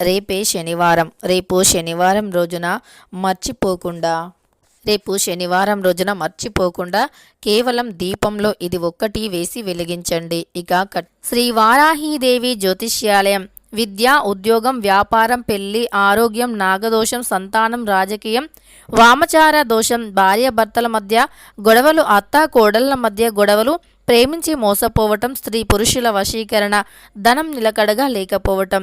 రేపే శనివారం. రేపు శనివారం రోజున మర్చిపోకుండా రేపు శనివారం రోజున మర్చిపోకుండా కేవలం దీపంలో ఇది ఒక్కటి వేసి వెలిగించండి. ఇక శ్రీ వారాహీదేవి జ్యోతిష్యాలయం. విద్య ఉద్యోగం వ్యాపారం పెళ్ళి ఆరోగ్యం నాగదోషం సంతానం రాజకీయం వామచార దోషం భార్యాభర్తల మధ్య గొడవలు అత్త కోడళ్ళ మధ్య గొడవలు ప్రేమించి మోసపోవటం స్త్రీ పురుషుల వశీకరణ ధనం నిలకడగా లేకపోవటం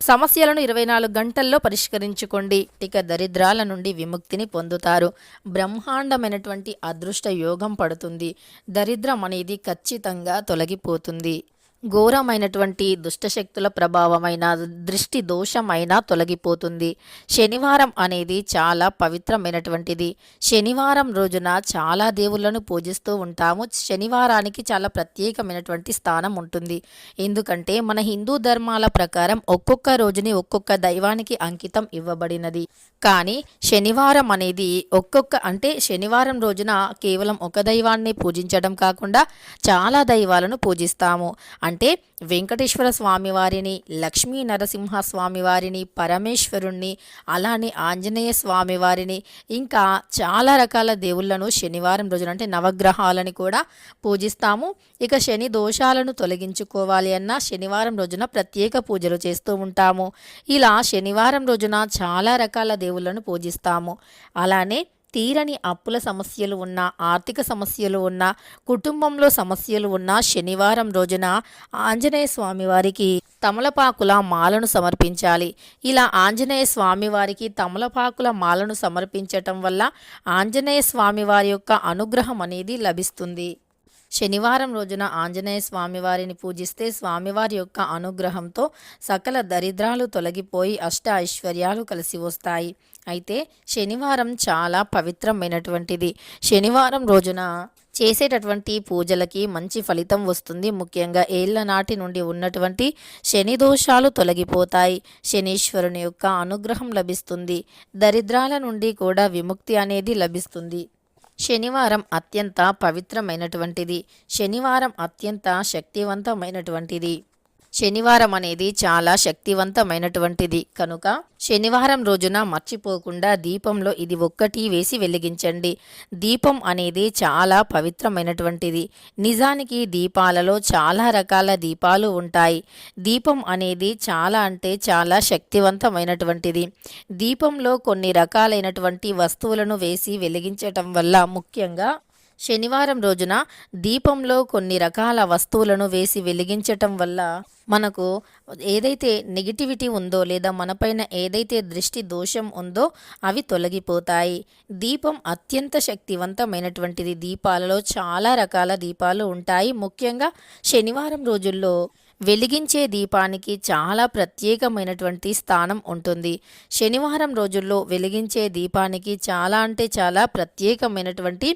సమస్యలను ఇరవై నాలుగు గంటల్లో పరిష్కరించుకోండి. ఇక దరిద్రాల నుండి విముక్తిని పొందుతారు. బ్రహ్మాండమైనటువంటి అదృష్ట యోగం పడుతుంది. దరిద్రం అనేది ఖచ్చితంగా తొలగిపోతుంది. ఘోరమైనటువంటి దుష్టశక్తుల ప్రభావమైన దృష్టి దోషమైన తొలగిపోతుంది. శనివారం అనేది చాలా పవిత్రమైనటువంటిది. శనివారం రోజున చాలా దేవుళ్ళను పూజిస్తూ ఉంటాము. శనివారానికి చాలా ప్రత్యేకమైనటువంటి స్థానం ఉంటుంది. ఎందుకంటే మన హిందూ ధర్మాల ప్రకారం ఒక్కొక్క రోజుని ఒక్కొక్క దైవానికి అంకితం ఇవ్వబడినది. కానీ శనివారం అనేది ఒక్కొక్క అంటే శనివారం రోజున కేవలం ఒక దైవాన్ని పూజించడం కాకుండా చాలా దైవాలను పూజిస్తాము. అంటే అంటే వెంకటేశ్వర స్వామి వారిని లక్ష్మీ నరసింహ స్వామి వారిని పరమేశ్వరుణ్ణి అలానే ఆంజనేయ స్వామి వారిని ఇంకా చాలా రకాల దేవుళ్ళను శనివారం రోజున అంటే నవగ్రహాలని కూడా పూజిస్తాము. ఇక శని దోషాలను తొలగించుకోవాలి అన్న శనివారం రోజున ప్రత్యేక పూజలు చేస్తూ ఉంటాము. ఇలా శనివారం రోజున చాలా రకాల దేవుళ్ళను పూజిస్తాము. అలానే తీరని అప్పుల సమస్యలు ఉన్న ఆర్థిక సమస్యలు ఉన్న కుటుంబంలో సమస్యలు ఉన్న శనివారం రోజున ఆంజనేయ స్వామివారికి తమలపాకుల మాలను సమర్పించాలి. ఇలా ఆంజనేయ స్వామి వారికి తమలపాకుల మాలను సమర్పించటం వల్ల ఆంజనేయ స్వామివారి యొక్క అనుగ్రహం అనేది లభిస్తుంది. శనివారం రోజున ఆంజనేయ స్వామివారిని పూజిస్తే స్వామివారి యొక్క అనుగ్రహంతో సకల దరిద్రాలు తొలగిపోయి అష్ట ఐశ్వర్యాలు కలిసి వస్తాయి. అయితే శనివారం చాలా పవిత్రమైనటువంటిది. శనివారం రోజున చేసేటటువంటి పూజలకి మంచి ఫలితం వస్తుంది. ముఖ్యంగా ఏళ్ళ నాటి నుండి ఉన్నటువంటి శని దోషాలు తొలగిపోతాయి. శనీశ్వరుని యొక్క అనుగ్రహం లభిస్తుంది. దరిద్రాల నుండి కూడా విముక్తి అనేది లభిస్తుంది. శనివారం అత్యంత పవిత్రమైనటువంటిది. శనివారం అత్యంత శక్తివంతమైనటువంటిది. శనివారం అనేది చాలా శక్తివంతమైనటువంటిది. కనుక శనివారం రోజున మర్చిపోకుండా దీపంలో ఇది ఒక్కటి వేసి వెలిగించండి. దీపం అనేది చాలా పవిత్రమైనటువంటిది. నిజానికి దీపాలలో చాలా రకాల దీపాలు ఉంటాయి. దీపం అనేది చాలా అంటే చాలా శక్తివంతమైనటువంటిది. దీపంలో కొన్ని రకాలైనటువంటి వస్తువులను వేసి వెలిగించటం వల్ల ముఖ్యంగా శనివారం రోజున దీపంలో కొన్ని రకాల వస్తువులను వేసి వెలిగించటం వల్ల మనకు ఏదైతే నెగిటివిటీ ఉందో లేదా మనపైన ఏదైతే దృష్టి దోషం ఉందో అవి తొలగిపోతాయి. దీపం అత్యంత శక్తివంతమైనటువంటిది. దీపాలలో చాలా రకాల దీపాలు ఉంటాయి. ముఖ్యంగా శనివారం రోజుల్లో వెలిగించే దీపానికి చాలా ప్రత్యేకమైనటువంటి స్థానం ఉంటుంది. శనివారం రోజుల్లో వెలిగించే దీపానికి చాలా అంటే చాలా ప్రత్యేకమైనటువంటి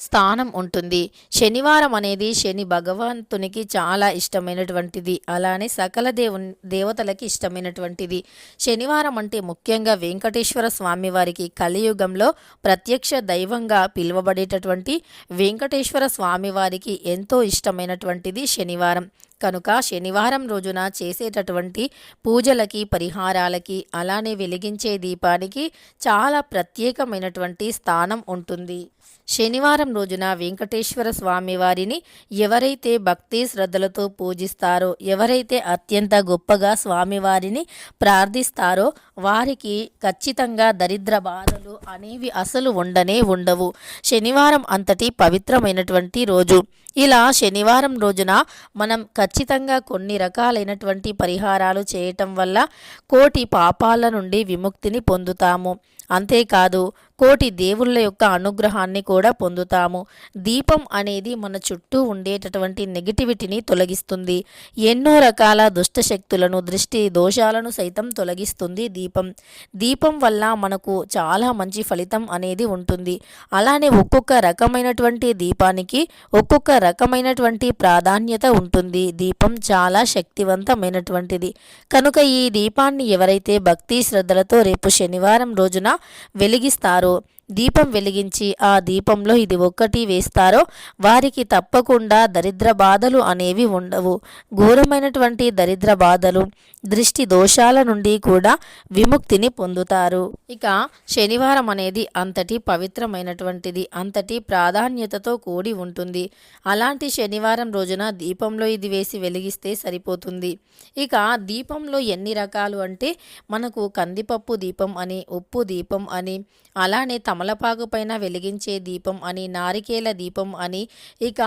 స్థానం ఉంటుంది. శనివారం అనేది శని భగవంతునికి చాలా ఇష్టమైనటువంటిది. అలానే సకల దేవు దేవతలకి ఇష్టమైనటువంటిది. శనివారం అంటే ముఖ్యంగా వెంకటేశ్వర స్వామి వారికి కలియుగంలో ప్రత్యక్ష దైవంగా పిలువబడేటటువంటి వెంకటేశ్వర స్వామి వారికి ఎంతో ఇష్టమైనటువంటిది శనివారం. కనుక శనివారం రోజున చేసేటటువంటి పూజలకి పరిహారాలకి అలానే వెలిగించే దీపానికి చాలా ప్రత్యేకమైనటువంటి స్థానం ఉంటుంది. శనివారం రోజున వెంకటేశ్వర స్వామివారిని ఎవరైతే భక్తి శ్రద్ధలతో పూజిస్తారో ఎవరైతే అత్యంత గొప్పగా స్వామివారిని ప్రార్థిస్తారో వారికి ఖచ్చితంగా దరిద్ర బాధలు అనేవి అసలు ఉండనే ఉండవు. శనివారం అంతటి పవిత్రమైనటువంటి రోజు. ఇలా శనివారం రోజున మనం ఖచ్చితంగా కొన్ని రకాలైనటువంటి పరిహారాలు చేయటం వల్ల కోటి పాపాల నుండి విముక్తిని పొందుతాము. అంతేకాదు కోటి దేవుళ్ళ యొక్క అనుగ్రహాన్ని కూడా పొందుతాము. దీపం అనేది మన చుట్టూ ఉండేటటువంటి నెగిటివిటీని తొలగిస్తుంది. ఎన్నో రకాల దుష్ట శక్తులను దృష్టి దోషాలను సైతం తొలగిస్తుంది దీపం. దీపం వల్ల మనకు చాలా మంచి ఫలితం అనేది ఉంటుంది. అలానే ఒక్కొక్క రకమైనటువంటి దీపానికి ఒక్కొక్క రకమైనటువంటి ప్రాధాన్యత ఉంటుంది. దీపం చాలా శక్తివంతమైనటువంటిది. కనుక ఈ దీపాన్ని ఎవరైతే భక్తి శ్రద్ధలతో రేపు శనివారం రోజున వెలిగిస్తారు. దీపం వెలిగించి ఆ దీపంలో ఇది ఒక్కటి వేస్తారో వారికి తప్పకుండా దరిద్ర బాధలు అనేవి ఉండవు. ఘోరమైనటువంటి దరిద్ర బాధలు దృష్టి దోషాల నుండి కూడా విముక్తిని పొందుతారు. ఇక శనివారం అనేది అంతటి పవిత్రమైనటువంటిది అంతటి ప్రాధాన్యతతో కూడి ఉంటుంది. అలాంటి శనివారం రోజున దీపంలో ఇది వేసి వెలిగిస్తే సరిపోతుంది. ఇక దీపంలో ఎన్ని రకాలు అంటే మనకు కందిపప్పు దీపం అని ఉప్పు దీపం అని అలానే తమలపాకు పైన వెలిగించే దీపం అని నారికేల దీపం అని ఇక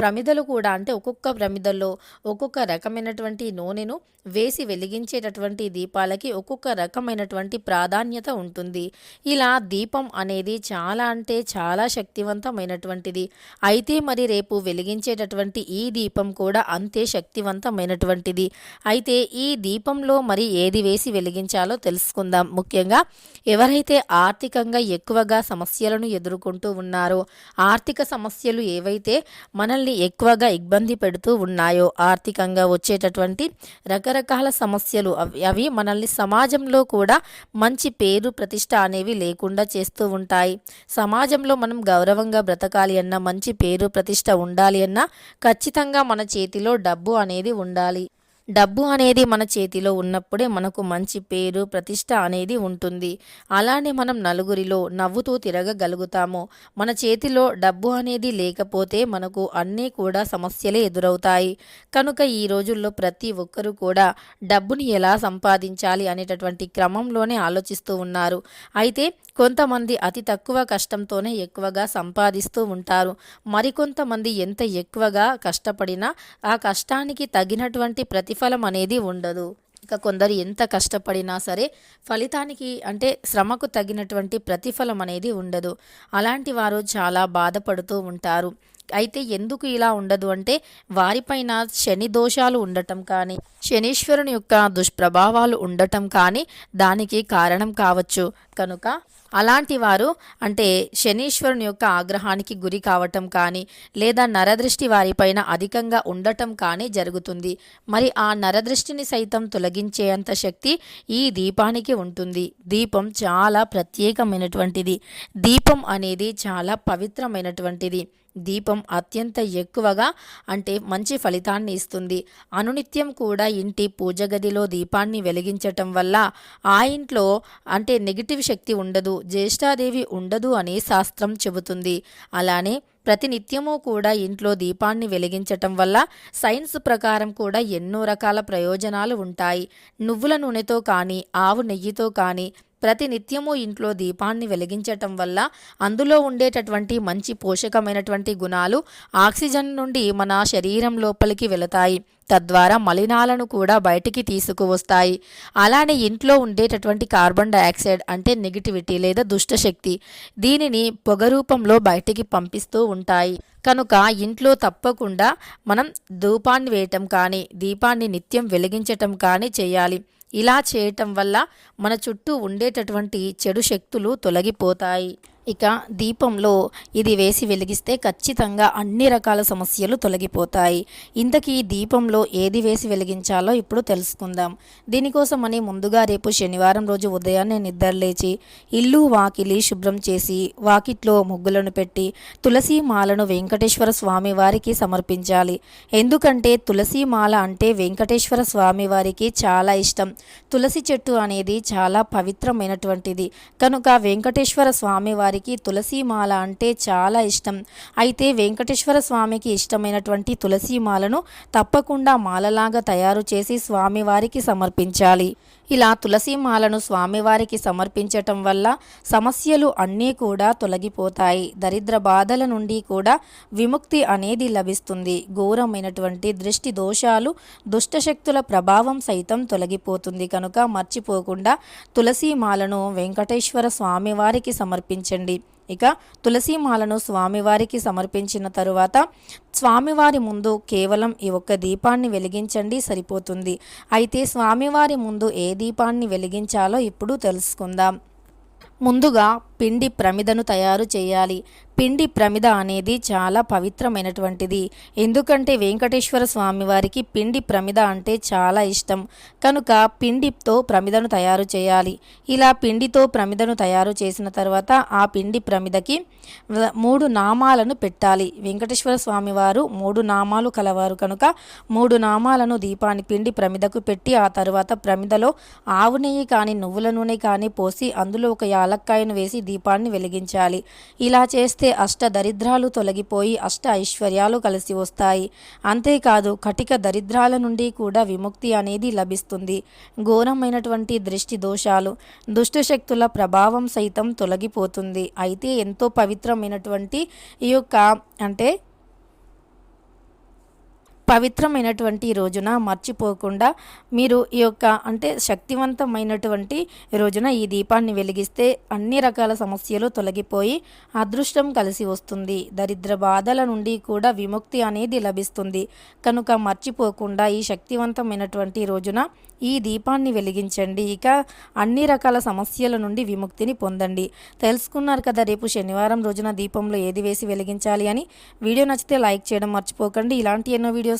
ప్రమిదలు కూడా అంటే ఒక్కొక్క ప్రమిదల్లో ఒక్కొక్క రకమైనటువంటి నూనెను వేసి వెలిగించేటటువంటి దీపాలకి ఒక్కొక్క రకమైనటువంటి ప్రాధాన్యత ఉంటుంది. ఇలా దీపం అనేది చాలా అంటే చాలా శక్తివంతమైనటువంటిది. అయితే మరి రేపు వెలిగించేటటువంటి ఈ దీపం కూడా అంతే శక్తివంతమైనటువంటిది. అయితే ఈ దీపంలో మరి ఏది వేసి వెలిగించాలో తెలుసుకుందాం. ముఖ్యంగా ఎవరైతే ఆర్థికంగా ఎక్కువగా సమస్యలను ఎదుర్కొంటూ ఉన్నారో ఆర్థిక సమస్యలు ఏవైతే మనల్ని ఎక్కువగా ఇబ్బంది పెడుతూ ఉన్నాయో ఆర్థికంగా వచ్చేటటువంటి రకరకాల సమస్యలు అవి అవి మనల్ని సమాజంలో కూడా మంచి పేరు ప్రతిష్ట అనేవి లేకుండా చేస్తూ ఉంటాయి. సమాజంలో మనం గౌరవంగా బ్రతకాలి అన్నా మంచి పేరు ప్రతిష్ట ఉండాలి అన్నా ఖచ్చితంగా మన చేతిలో డబ్బు అనేది ఉండాలి. డబ్బు అనేది మన చేతిలో ఉన్నప్పుడే మనకు మంచి పేరు ప్రతిష్ట అనేది ఉంటుంది. అలానే మనం నలుగురిలో నవ్వుతూ తిరగగలుగుతాము. మన చేతిలో డబ్బు అనేది లేకపోతే మనకు అన్నీ కూడా సమస్యలే ఎదురవుతాయి. కనుక ఈ రోజుల్లో ప్రతి ఒక్కరూ కూడా డబ్బుని ఎలా సంపాదించాలి అనేటటువంటి క్రమంలోనే ఆలోచిస్తూ ఉన్నారు. అయితే కొంతమంది అతి తక్కువ కష్టంతోనే ఎక్కువగా సంపాదిస్తూ ఉంటారు. మరికొంతమంది ఎంత ఎక్కువగా కష్టపడినా ఆ కష్టానికి తగినటువంటి ప్రతి ప్రతిఫలం అనేది ఉండదు. ఇక కొందరు ఎంత కష్టపడినా సరే ఫలితానికి అంటే శ్రమకు తగినటువంటి ప్రతిఫలం అనేది ఉండదు. అలాంటి వారు చాలా బాధపడుతూ ఉంటారు. అయితే ఎందుకు ఇలా ఉండదు అంటే వారిపైన శని దోషాలు ఉండటం కానీ శనీశ్వరుని యొక్క దుష్ప్రభావాలు ఉండటం కానీ దానికి కారణం కావచ్చు. కనుక అలాంటి వారు అంటే శనీశ్వరుని యొక్క ఆగ్రహానికి గురి కావటం కానీ లేదా నరదృష్టి వారిపైన అధికంగా ఉండటం కానీ జరుగుతుంది. మరి ఆ నరదృష్టిని సైతం తొలగించేంత శక్తి ఈ దీపానికి ఉంటుంది. దీపం చాలా ప్రత్యేకమైనటువంటిది. దీపం అనేది చాలా పవిత్రమైనటువంటిది. దీపం అత్యంత ఎక్కువగా అంటే మంచి ఫలితాన్ని ఇస్తుంది. అనునిత్యం కూడా ఇంటి పూజ గదిలో దీపాన్ని వెలిగించటం వల్ల ఆ ఇంట్లో అంటే నెగిటివ్ శక్తి ఉండదు. జ్యేష్ఠాదేవి ఉండదు అని శాస్త్రం చెబుతుంది. అలానే ప్రతినిత్యము కూడా ఇంట్లో దీపాన్ని వెలిగించటం వల్ల సైన్స్ ప్రకారం కూడా ఎన్నో రకాల ప్రయోజనాలు ఉంటాయి. నువ్వుల నూనెతో కానీ ఆవు నెయ్యితో కానీ ప్రతి నిత్యము ఇంట్లో దీపాన్ని వెలిగించటం వల్ల అందులో ఉండేటటువంటి మంచి పోషకమైనటువంటి గుణాలు ఆక్సిజన్ నుండి మన శరీరం లోపలికి వెళతాయి. తద్వారా మలినాలను కూడా బయటికి తీసుకువస్తాయి. అలానే ఇంట్లో ఉండేటటువంటి కార్బన్ డయాక్సైడ్ అంటే నెగిటివిటీ లేదా దుష్టశక్తి దీనిని పొగ రూపంలో బయటికి పంపిస్తూ ఉంటాయి. కనుక ఇంట్లో తప్పకుండా మనం ధూపాన్ని వేయటం కానీ దీపాన్ని నిత్యం వెలిగించటం కానీ చేయాలి. ఇలా చేయటం వల్ల మన చుట్టూ ఉండేటటువంటి చెడు శక్తులు తొలగిపోతాయి. ఇక దీపంలో ఇది వేసి వెలిగిస్తే ఖచ్చితంగా అన్ని రకాల సమస్యలు తొలగిపోతాయి. ఇంతకీ దీపంలో ఏది వేసి వెలిగించాలో ఇప్పుడు తెలుసుకుందాం. దీనికోసమని ముందుగా రేపు శనివారం రోజు ఉదయాన్నే నిద్రలేచి ఇల్లు వాకిలి శుభ్రం చేసి వాకిట్లో ముగ్గులను పెట్టి తులసి మాలను వెంకటేశ్వర స్వామి వారికి సమర్పించాలి. ఎందుకంటే తులసి మాల అంటే వెంకటేశ్వర స్వామి వారికి చాలా ఇష్టం. తులసి చెట్టు అనేది చాలా పవిత్రమైనటువంటిది. కనుక వెంకటేశ్వర స్వామి వారికి తులసి మాల అంటే చాలా ఇష్టం. అయితే వెంకటేశ్వర స్వామికి ఇష్టమైనటువంటి తులసి మాలను తప్పకుండా మాలలాగా తయారు చేసి స్వామివారికి సమర్పించాలి. ఇలా తులసి మాలను స్వామివారికి సమర్పించటం వల్ల సమస్యలు అన్నీ కూడా తొలగిపోతాయి. దరిద్ర బాధల నుండి కూడా విముక్తి అనేది లభిస్తుంది. ఘోరమైనటువంటి దృష్టి దోషాలు దుష్టశక్తుల ప్రభావం సైతం తొలగిపోతుంది. కనుక మర్చిపోకుండా తులసి మాలను వెంకటేశ్వర స్వామివారికి సమర్పించండి. ఇక తులసి మాలను స్వామివారికి సమర్పించిన తరువాత స్వామివారి ముందు కేవలం ఈ ఒక్క దీపాన్ని వెలిగించండి సరిపోతుంది. అయితే స్వామివారి ముందు ఏ దీపాన్ని వెలిగించాలో ఇప్పుడు తెలుసుకుందాం. ముందుగా పిండి ప్రమిదను తయారు చేయాలి. పిండి ప్రమిద అనేది చాలా పవిత్రమైనటువంటిది. ఎందుకంటే వెంకటేశ్వర స్వామి వారికి పిండి ప్రమిద అంటే చాలా ఇష్టం. కనుక పిండితో ప్రమిదను తయారు చేయాలి. ఇలా పిండితో ప్రమిదను తయారు చేసిన తర్వాత ఆ పిండి ప్రమిదకి మూడు నామాలను పెట్టాలి. వెంకటేశ్వర స్వామి వారు మూడు నామాలు కలవారు కనుక మూడు నామాలను దీపాన్ని పిండి ప్రమిదకు పెట్టి ఆ తర్వాత ప్రమిదలో ఆవు నెయ్యి కానీ నువ్వుల నూనె కానీ పోసి అందులో ఒక యాలక్కాయను వేసి దీపాన్ని వెలిగించాలి. ఇలా చేస్తే అష్ట దరిద్రాలు తొలగిపోయి అష్ట ఐశ్వర్యాలు కలిసి వస్తాయి. అంతేకాదు కటిక దరిద్రాల నుండి కూడా విముక్తి అనేది లభిస్తుంది. ఘోరమైనటువంటి దృష్టి దోషాలు దుష్టశక్తుల ప్రభావం సైతం తొలగిపోతుంది. అయితే ఎంతో పవిత్రమైనటువంటి ఈ యొక్క అంటే పవిత్రమైనటువంటి రోజున మర్చిపోకుండా మీరు ఈ యొక్క అంటే శక్తివంతమైనటువంటి రోజున ఈ దీపాన్ని వెలిగిస్తే అన్ని రకాల సమస్యలు తొలగిపోయి అదృష్టం కలిసి వస్తుంది. దరిద్ర బాధల నుండి కూడా విముక్తి అనేది లభిస్తుంది. కనుక మర్చిపోకుండా ఈ శక్తివంతమైనటువంటి రోజున ఈ దీపాన్ని వెలిగించండి. ఇక అన్ని రకాల సమస్యల నుండి విముక్తిని పొందండి. తెలుసుకున్నారు కదా రేపు శనివారం రోజున దీపంలో ఏది వేసి వెలిగించాలి అని. వీడియో నచ్చితే లైక్ చేయడం మర్చిపోకండి. ఇలాంటి ఎన్నో వీడియోస్